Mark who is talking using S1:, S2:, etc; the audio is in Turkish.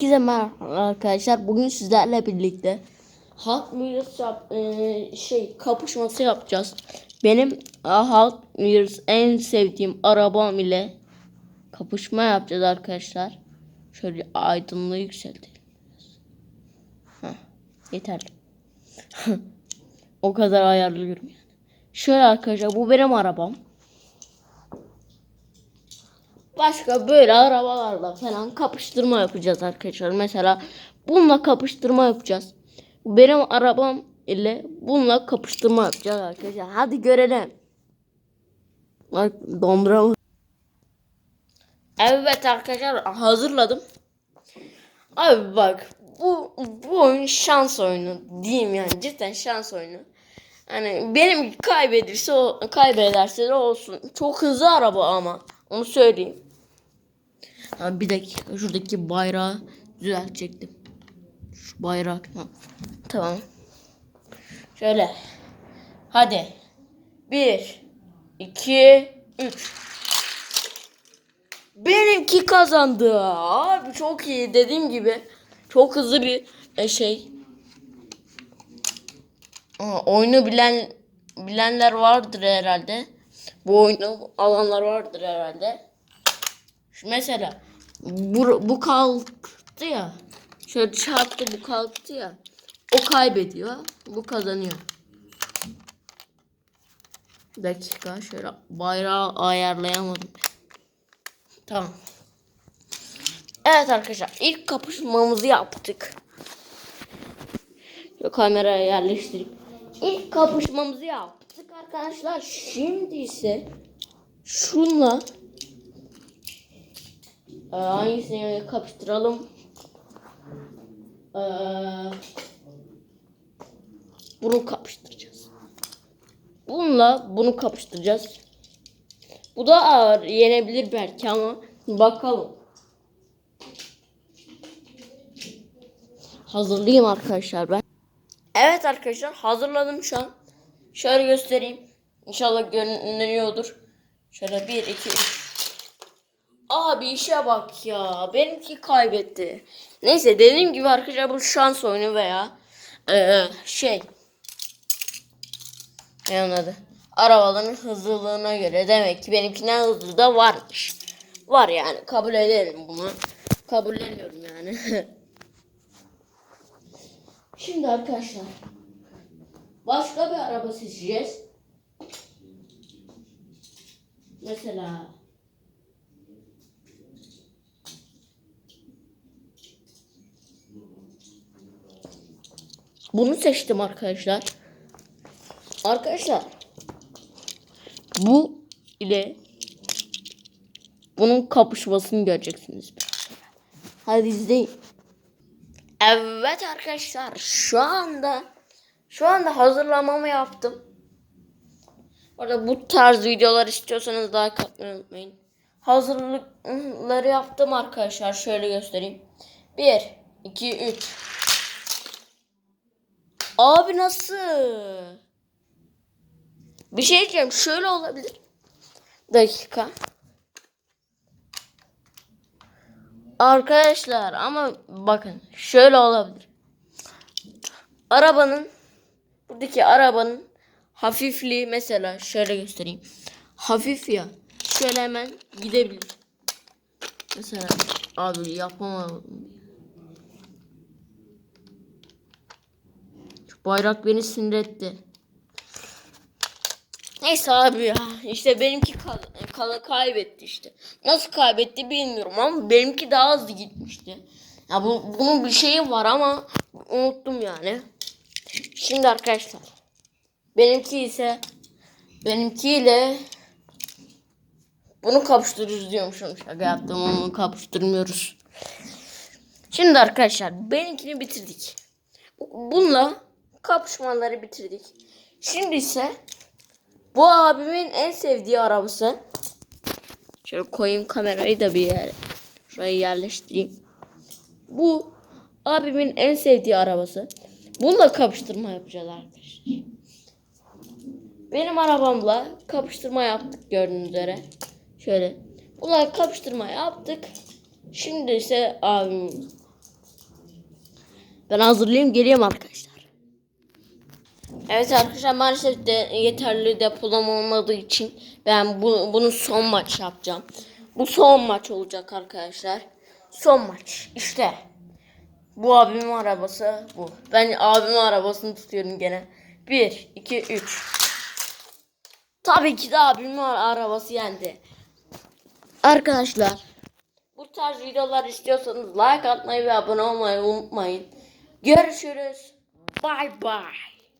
S1: Herkese merhaba arkadaşlar. Bugün sizlerle birlikte Hot Wheels yap, e, şey kapışması yapacağız. Benim Hot Wheels en sevdiğim arabam ile kapışma yapacağız arkadaşlar. Şöyle aydınlığı yükseltelim. Heh, yeterli. o kadar ayarlıyorum yani. Şöyle arkadaşlar bu benim arabam. Başka böyle arabalarla falan kapıştırma yapacağız arkadaşlar. Mesela bununla kapıştırma yapacağız. Benim arabam ile bununla kapıştırma yapacağız arkadaşlar. Hadi görelim. Bak dondurma. Evet arkadaşlar hazırladım. Abi bak bu bu oyun şans oyunu diyeyim yani cidden şans oyunu. Hani benim kaybedirse o kaybederse de olsun. Çok hızlı araba ama onu söyleyeyim. Ha, bir dakika şuradaki bayrağı düzeltecektim. Şu bayrak ha. Tamam. Şöyle. Hadi. Bir, iki, üç. Benimki kazandı. Abi çok iyi dediğim gibi. Çok hızlı bir e, şey. Aa, oyunu bilen bilenler vardır herhalde. Bu oyunu alanlar vardır herhalde. Mesela bu, bu kalktı ya. Şöyle çarptı bu kalktı ya. O kaybediyor. Bu kazanıyor. Dakika şöyle bayrağı ayarlayamadım. Tamam. Evet arkadaşlar ilk kapışmamızı yaptık. Şu kameraya yerleştireyim. İlk kapışmamızı yaptık arkadaşlar. Şimdi ise şunla ee, hangisini kapıştıralım? Ee, bunu kapıştıracağız. Bununla bunu kapıştıracağız. Bu da ağır yenebilir belki ama bakalım. Hazırlayayım arkadaşlar ben. Evet arkadaşlar hazırladım şu an. Şöyle göstereyim. İnşallah görünüyordur. Şöyle 1 2 3 Abi işe bak ya. Benimki kaybetti. Neyse dediğim gibi arkadaşlar bu şans oyunu veya ee, şey ne onun? Arabaların hızlılığına göre demek ki benimkinden hızlı da varmış. Var yani kabul ederim bunu. Kabul ediyorum yani. Şimdi arkadaşlar başka bir araba seçeceğiz. Mesela Bunu seçtim arkadaşlar. Arkadaşlar bu ile bunun kapışmasını göreceksiniz. Hadi izleyin. Evet arkadaşlar şu anda şu anda hazırlamamı yaptım. Orada bu tarz videolar istiyorsanız daha katmayı unutmayın. Hazırlıkları yaptım arkadaşlar. Şöyle göstereyim. 1, 2, 3. Abi nasıl? Bir şey diyeceğim. Şöyle olabilir. Dakika. Arkadaşlar ama bakın şöyle olabilir. Arabanın buradaki arabanın hafifliği mesela şöyle göstereyim. Hafif ya. Şöyle hemen gidebilir. Mesela abi yapamadım. Bayrak beni sinir etti. Neyse abi ya. İşte benimki kal kala kaybetti işte. Nasıl kaybetti bilmiyorum ama benimki daha hızlı gitmişti. Ya bu, bunun bir şeyi var ama unuttum yani. Şimdi arkadaşlar. Benimki ise benimkiyle bunu kapıştırıyoruz diyormuşum. Şaka yaptım ama kapıştırmıyoruz. Şimdi arkadaşlar benimkini bitirdik. Bununla kapışmaları bitirdik. Şimdi ise bu abimin en sevdiği arabası. Şöyle koyayım kamerayı da bir yere. Şuraya yerleştireyim. Bu abimin en sevdiği arabası. Bununla kapıştırma yapacağız arkadaşlar. Benim arabamla kapıştırma yaptık gördüğünüz üzere. Şöyle. Bununla kapıştırma yaptık. Şimdi ise abim Ben hazırlayayım geleyim arkadaşlar. Evet arkadaşlar maalesef de yeterli depolama olmadığı için ben bu, bunu son maç yapacağım. Bu son maç olacak arkadaşlar. Son maç. İşte. Bu abimin arabası bu. Ben abimin arabasını tutuyorum gene. 1, 2, 3. Tabii ki de abimin arabası yendi. Arkadaşlar. Bu tarz videolar istiyorsanız like atmayı ve abone olmayı unutmayın. Görüşürüz. Bye bye.